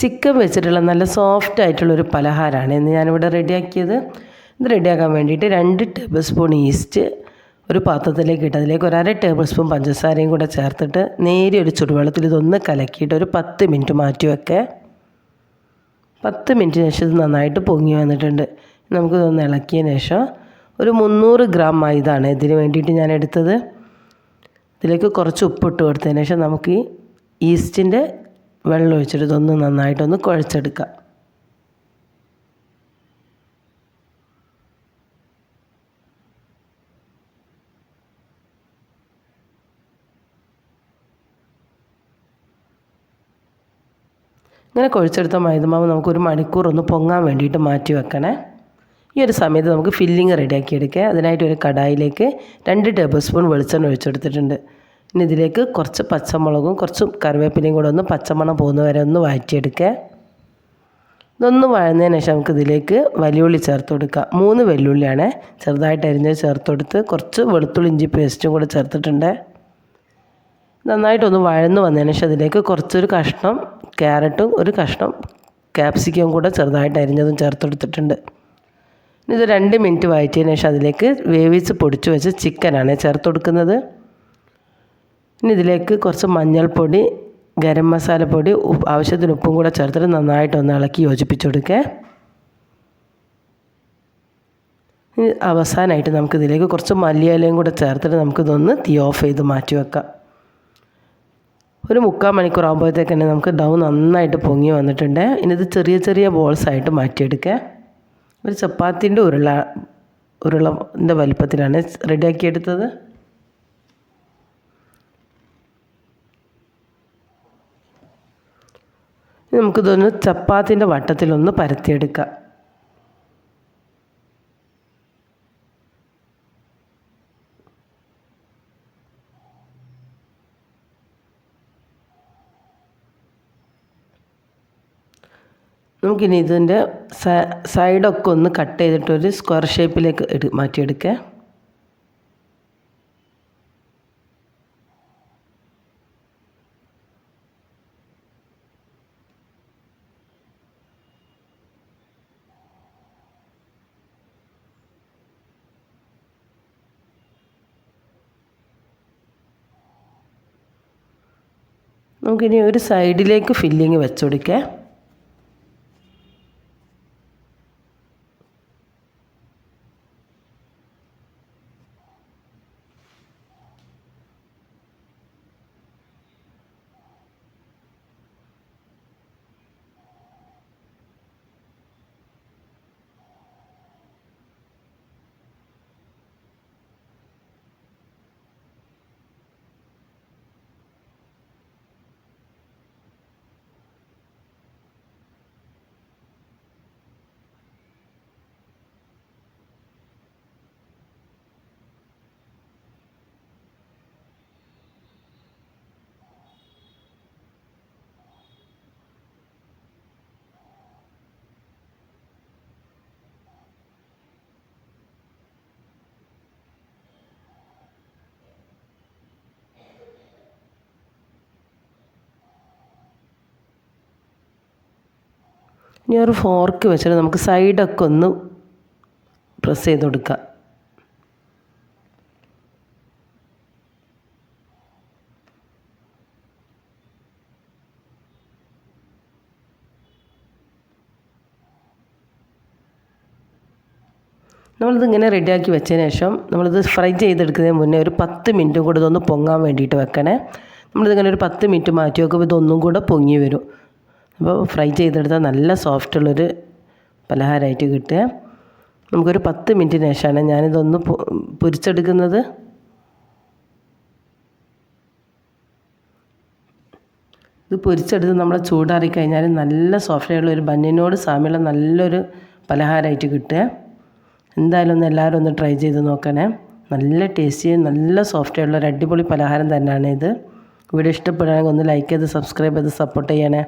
Chicken വെച്ചിട്ടുള്ള നല്ല soft ആയിട്ടുള്ളൊരു പലഹാരമാണ്. ഇന്ന് ഞാനിവിടെ റെഡിയാക്കിയത്. ഇത് റെഡിയാക്കാൻ വേണ്ടിയിട്ട് രണ്ട് ടേബിൾ സ്പൂൺ ഈസ്റ്റ് ഒരു പാത്രത്തിലേക്ക് ഇട്ട് അതിലേക്ക് ഒരു അര ടേബിൾ സ്പൂൺ പഞ്ചസാരയും കൂടെ ചേർത്തിട്ട് നേരിയ ഒരു ചുടുവെള്ളത്തിൽ ഇതൊന്ന് കലക്കിയിട്ട് ഒരു പത്ത് മിനിറ്റ് മാറ്റി വെക്കേ. പത്ത് മിനിറ്റിന് ശേഷം ഇത് നന്നായിട്ട് പൊങ്ങി വന്നിട്ടുണ്ട്. നമുക്കിതൊന്ന് ഇളക്കിയതിന് ശേഷം ഒരു മുന്നൂറ് ഗ്രാം മൈദാണ് ഇതിന് വേണ്ടിയിട്ട് ഞാൻ എടുത്തത്. ഇതിലേക്ക് കുറച്ച് ഉപ്പിട്ട് കൊടുത്തതിന് ശേഷം നമുക്ക് ഈസ്റ്റിന്റെ വെള്ളം ഒഴിച്ചിട്ട് ഇതൊന്ന് നന്നായിട്ടൊന്ന് കുഴച്ചെടുക്കുക ഇങ്ങനെ കുഴിച്ചെടുത്ത മൈദമാവ് നമുക്കൊരു മണിക്കൂർ ഒന്ന് പൊങ്ങാൻ വേണ്ടിയിട്ട് മാറ്റി വെക്കണേ. ഈ ഒരു സമയത്ത് നമുക്ക് ഫില്ലിങ് റെഡിയാക്കി എടുക്കുക അതിനായിട്ട് ഒരു കടായിലേക്ക് രണ്ട് ടേബിൾ സ്പൂൺ വെളിച്ചെണ്ണ ഒഴിച്ചെടുത്തിട്ടുണ്ട്. ഇനി ഇതിലേക്ക് കുറച്ച് പച്ചമുളകും കുറച്ച് കറിവേപ്പിലയും കൂടെ ഒന്ന് പച്ചമണം പോകുന്ന വരെ ഒന്ന് വഴറ്റിയെടുക്കുക ഇതൊന്ന് വഴന്നതിന് ശേഷം നമുക്ക് ഇതിലേക്ക് വലിയുള്ളി ചേർത്ത് കൊടുക്കുക മൂന്ന് വെല്ലുള്ളിയാണ് ചെറുതായിട്ട് അരിഞ്ഞ് ചേർത്ത് കൊടുത്ത് കുറച്ച് വെളുത്തുള്ളി ഇഞ്ചി പേസ്റ്റും കൂടെ ചേർത്തിട്ടുണ്ട്. നന്നായിട്ടൊന്ന് വഴന്ന് വന്നതിന് ശേഷം അതിലേക്ക് കുറച്ചൊരു കഷ്ണം ക്യാരറ്റും ഒരു കഷ്ണം ക്യാപ്സിക്കവും കൂടെ ചെറുതായിട്ട് അരിഞ്ഞതും ചേർത്ത് ചേർത്തെടുത്തിട്ടുണ്ട് ഇത് രണ്ട് മിനിറ്റ് വഴറ്റിയതിന് ശേഷം അതിലേക്ക് വേവിച്ച് പൊടിച്ച് വെച്ച് ചിക്കനാണ് ചേർത്ത് കൊടുക്കുന്നത്. ഇനി ഇതിലേക്ക് കുറച്ച് മഞ്ഞൾപ്പൊടി ഗരം മസാലപ്പൊടി ആവശ്യത്തിന് ഉപ്പും കൂടെ ചേർത്തിട്ട് നന്നായിട്ടൊന്ന് ഇളക്കി യോജിപ്പിച്ചെടുക്കേ ഇനി അവസാനമായിട്ട് നമുക്കിതിലേക്ക് കുറച്ച് മല്ലിയിലയും കൂടെ ചേർത്തിട്ട് നമുക്കിതൊന്ന് തീ ഓഫ് ചെയ്ത് മാറ്റി വെക്കാം. ഒരു മുക്കാൽ മണിക്കൂർ ആകുമ്പോഴത്തേക്ക് തന്നെ നമുക്ക് ഡൗ നന്നായിട്ട് പൊങ്ങി വന്നിട്ടുണ്ട്. ഇനി ഇത് ചെറിയ ചെറിയ ബോൾസ് ആയിട്ട് മാറ്റിയെടുക്കുക ഒരു ചപ്പാത്തിന്റെ ഉരുള ഉരുളന്റെ വലിപ്പത്തിലാണ്. റെഡിയാക്കിയെടുത്തത് നമുക്കിതൊന്ന് ചപ്പാത്തിന്റെ വട്ടത്തിലൊന്ന് പരത്തിയെടുക്കാം. നമുക്കിനി ഇതിന്റെ സൈഡൊക്കെ ഒന്ന് കട്ട് ചെയ്തിട്ടൊരു സ്ക്വയർ ഷേപ്പിലേക്ക് എടു മാറ്റിയെടുക്കുക നമുക്കിനി ഒരു സൈഡിലേക്ക് ഫില്ലിങ് വെച്ചുകൊടുക്കാം ഇനി ഒരു ഫോർക്ക് വെച്ചിട്ട് നമുക്ക് സൈഡൊക്കെ ഒന്ന് പ്രസ് ചെയ്ത് കൊടുക്കുക നമ്മളിത് ഇങ്ങനെ റെഡിയാക്കി വെച്ചതിന് ശേഷം നമ്മളിത് ഫ്രൈ ചെയ്തെടുക്കുന്നതിന് മുന്നേ ഒരു പത്ത് മിനിറ്റും കൂടെ ഇതൊന്ന് പൊങ്ങാൻ വേണ്ടിയിട്ട് വെക്കണേ. നമ്മളിതിങ്ങനെ ഒരു പത്ത് മിനിറ്റ് മാറ്റി വെക്കുമ്പോൾ ഇതൊന്നും കൂടെ പൊങ്ങി വരും. അപ്പോൾ ഫ്രൈ ചെയ്തെടുത്താൽ നല്ല സോഫ്റ്റ് സോഫ്റ്റുള്ളൊരു പലഹാരമായിട്ട് കിട്ടുക. നമുക്കൊരു പത്ത് മിനിറ്റിന് ശേഷമാണ് ഞാനിതൊന്ന് പൊരിച്ചെടുക്കുന്നത്. ഇത് പൊരിച്ചെടുത്ത് നമ്മൾ ചൂടാറി കഴിഞ്ഞാൽ നല്ല സോഫ്റ്റായുള്ള ഒരു ബന്നിനോട് സാമ്യമുള്ള നല്ലൊരു പലഹാരമായിട്ട് കിട്ടുക. എന്തായാലും ഒന്ന് എല്ലാവരും ഒന്ന് ട്രൈ ചെയ്ത് നോക്കണേ. നല്ല ടേസ്റ്റി നല്ല സോഫ്റ്റായുള്ള ഒരു അടിപൊളി പലഹാരം തന്നെയാണ് ഇത്. വീഡിയോ ഇഷ്ടപ്പെടുകയാണെങ്കിൽ ഒന്ന് ലൈക്ക് ചെയ്ത് സബ്സ്ക്രൈബ് ചെയ്ത് സപ്പോർട്ട് ചെയ്യണേ.